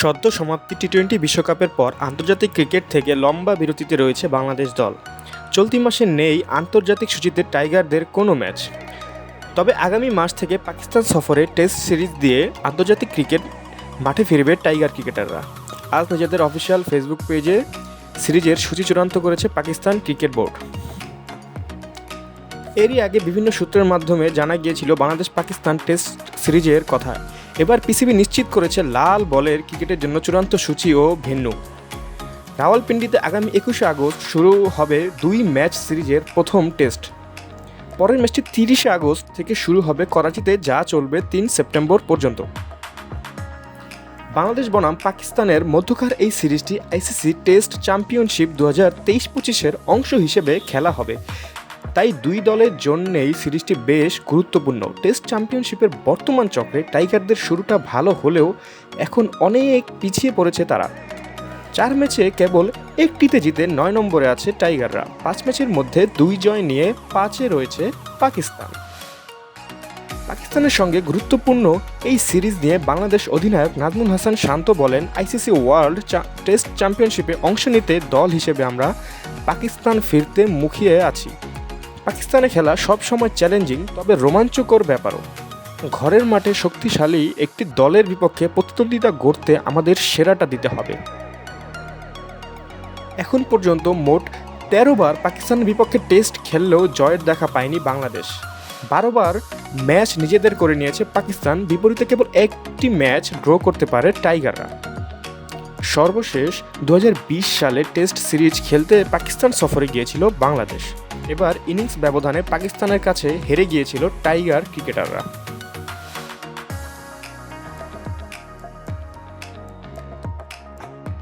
সদ্য সমাপ্তি T twenty বিশ্বকাপের পর আন্তর্জাতিক ক্রিকেট থেকে লম্বা বিরতিতে রয়েছে বাংলাদেশ দল। চলতি মাসে নেই আন্তর্জাতিক সূচিতে টাইগারদের কোনো ম্যাচ। তবে আগামী মাস থেকে পাকিস্তান সফরে টেস্ট সিরিজ দিয়ে আন্তর্জাতিক ক্রিকেট মাঠে ফিরবে টাইগার ক্রিকেটাররা। আজ নিজেদের অফিসিয়াল ফেসবুক পেজে সিরিজের সূচি চূড়ান্ত করেছে পাকিস্তান ক্রিকেট বোর্ড। এরই আগে বিভিন্ন সূত্রের মাধ্যমে জানা গিয়েছিল বাংলাদেশ পাকিস্তান টেস্ট সিরিজের কথা। এবার পিসিবি নিশ্চিত করেছে লাল বলের ক্রিকেটের জন্য চূড়ান্ত সূচি ও ভেন্যু। রাওয়ালপিন্ডিতে আগামী একুশে আগস্ট শুরু হবে দুই ম্যাচ সিরিজের প্রথম টেস্ট। পরের ম্যাচটি তিরিশে আগস্ট থেকে শুরু হবে করাচিতে, যা চলবে তিন সেপ্টেম্বর পর্যন্ত। বাংলাদেশ বনাম পাকিস্তানের মধ্যকার এই সিরিজটি আইসিসি টেস্ট চ্যাম্পিয়নশিপ দু হাজার তেইশ পঁচিশের অংশ হিসেবে খেলা হবে। তাই দুই দলের জন্যেই সিরিজটি বেশ গুরুত্বপূর্ণ। টেস্ট চ্যাম্পিয়নশিপের বর্তমান চক্রে টাইগারদের শুরুটা ভালো হলেও এখন অনেক পিছিয়ে পড়েছে তারা। চার ম্যাচে কেবল একটিতে জিতে নয় নম্বরে আছে টাইগাররা। পাঁচ ম্যাচের মধ্যে দুই জয় নিয়ে পাঁচে রয়েছে পাকিস্তান। পাকিস্তানের সঙ্গে গুরুত্বপূর্ণ এই সিরিজ নিয়ে বাংলাদেশ অধিনায়ক নাজমুল হাসান শান্ত বলেন, আইসিসি ওয়ার্ল্ড টেস্ট চ্যাম্পিয়নশিপে অংশ নিতে দল হিসেবে আমরা পাকিস্তান ফিরতে মুখিয়ে আছি। পাকিস্তানে খেলা সবসময় চ্যালেঞ্জিং তবে রোমাঞ্চকর ব্যাপারও। ঘরের মাঠে শক্তিশালী একটি দলের বিপক্ষে প্রতিদ্বন্দ্বিতা গড়তে আমাদের সেরাটা দিতে হবে। এখন পর্যন্ত মোট তেরো বার পাকিস্তানের বিপক্ষে টেস্ট খেললেও জয়ের দেখা পায়নি বাংলাদেশ। বারোবার ম্যাচ নিজেদের করে নিয়েছে পাকিস্তান, বিপরীতে কেবল একটি ম্যাচ ড্র করতে পারে টাইগাররা। সর্বশেষ দু হাজার বিশ সালে টেস্ট সিরিজ খেলতে পাকিস্তান সফরে গিয়েছিল বাংলাদেশ। এবার ইনিংস ব্যবধানে পাকিস্তানের কাছে হেরে গিয়েছিল টাইগার ক্রিকেটাররা।